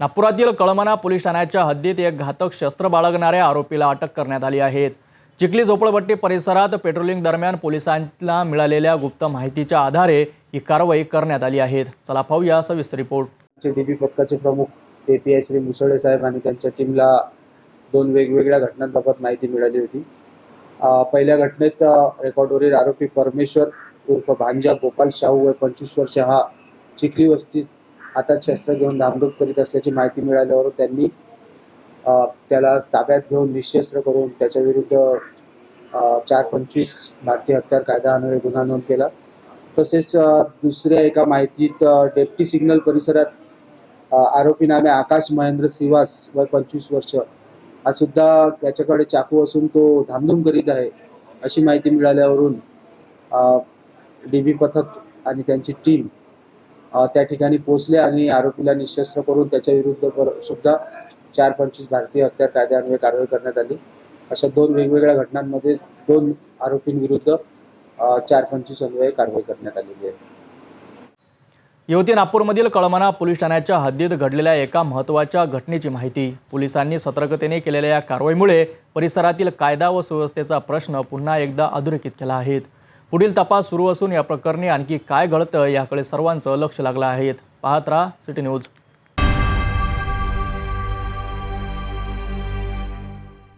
नागपुरातील कळमना पोलीस ठाण्याच्या हद्दीत एक घातक शस्त्र बाळगणाऱ्या आरोपीला अटक करण्यात आली आहे. चिखली झोपडपट्टी परिसरात पेट्रोलिंग दरम्यान पोलिसांना मिळालेल्या गुप्त माहितीच्या आधारे ही कारवाई करण्यात आली आहे. चला पाहूया सविस्तर रिपोर्ट. डीबी पथकाचे प्रमुख A P I Shri Musale साहेब आणि त्यांच्या टीमला दोन वेगवेगळ्या घटनांबाबत माहिती मिळाली होती. पहिल्या घटनेत रेकॉर्डवरील आरोपी परमेश्वर उर्फ भांजा गोपाल शाहू व पंचवीस वर्ष हा चिखली वस्तीत हातात शस्त्र घेऊन धामधूम करीत असल्याची माहिती मिळाल्यावर त्यांनी त्याला ताब्यात घेऊन निशस्त्र करून त्याच्या विरुद्ध चार पंचवीस भारतीय हत्यार कायदा अन्वये गुन्हा नोंद केला. तसेच दुसऱ्या एका माहितीत डेप्टी सिग्नल परिसरात आरोपी नामे आकाश महेंद्र सिवास वय पंचवीस वर्ष. हा सुद्धा त्याच्याकडे चाकू असून तो धामधूम करीत आहे अशी माहिती मिळाल्यावरून डी बी पथक आणि त्यांची टीम त्या ठिकाणी पोहोचले आणि आरोपीला निशस्त्र करून त्याच्या विरुद्ध सुद्धा चार पंचवीस भारतीय हत्या कायद्यान्वये कारवाई करण्यात आली. अशा दोन वेगवेगळ्या घटनांमध्ये दोन आरोपींविरुद्ध चार पंचवीस अन्वये कारवाई करण्यात आलेली आहे. युवती नागपूरमधील कळमना पोलीस ठाण्याच्या हद्दीत घडलेल्या एका महत्त्वाच्या घटनेची माहिती पोलिसांनी सतर्कतेने केलेल्या या कारवाईमुळे परिसरातील कायदा व सुव्यवस्थेचा प्रश्न पुन्हा एकदा अधोरेखित केला आहे. पुढील तपास सुरू असून या प्रकरणी आणखी काय घडतं याकडे सर्वांचं लक्ष लागलं आहे. पाहत राहा सिटी न्यूज.